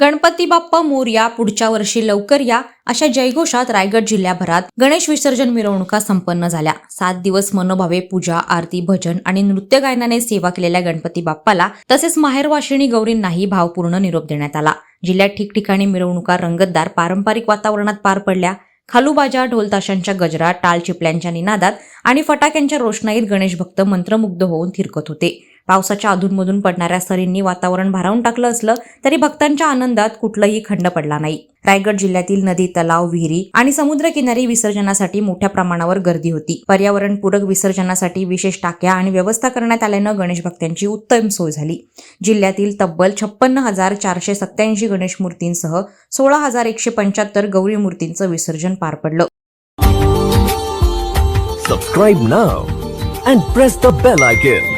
गणपती बाप्पा मोर्या पुढच्या वर्षी लवकर या अशा जयघोषात रायगड जिल्ह्याभरात गणेश विसर्जन मिरवणुका संपन्न झाल्या. सात दिवस मनोभावे पूजा आरती भजन आणि नृत्य गायनाने सेवा केलेल्या गणपती बाप्पाला तसेच माहेरवाशिणी गौरींनाही भावपूर्ण निरोप देण्यात आला. जिल्ह्यात ठिकठिकाणी मिरवणुका रंगतदार पारंपरिक वातावरणात पार पडल्या. खालूबाजा ढोलताशांच्या गजरात टाळ चिपल्यांच्या निनादात आणि फटाक्यांच्या रोषणाईत गणेश भक्त मंत्रमुग्ध होऊन थिरकत होते. पावसाच्या अधूनमधून पडणाऱ्या सरींनी वातावरण भारावून टाकलं असलं तरी भक्तांच्या आनंदात कुठलंही खंड पडला नाही. रायगड जिल्ह्यातील नदी तलाव विहिरी आणि समुद्रकिनारी विसर्जनासाठी मोठ्या प्रमाणावर गर्दी होती. पर्यावरणपूरक विसर्जनासाठी विशेष टाक्या आणि व्यवस्था करण्यात आल्यानं गणेश भक्तांची उत्तम सोय झाली. जिल्ह्यातील तब्बल छप्पन्न हजार चारशे सत्त्याऐंशी गणेश मूर्तींसह सोळा हजार एकशे पंच्याहत्तर गौरी मूर्तींचं विसर्जन पार पडलं. Subscribe now and press the bell icon.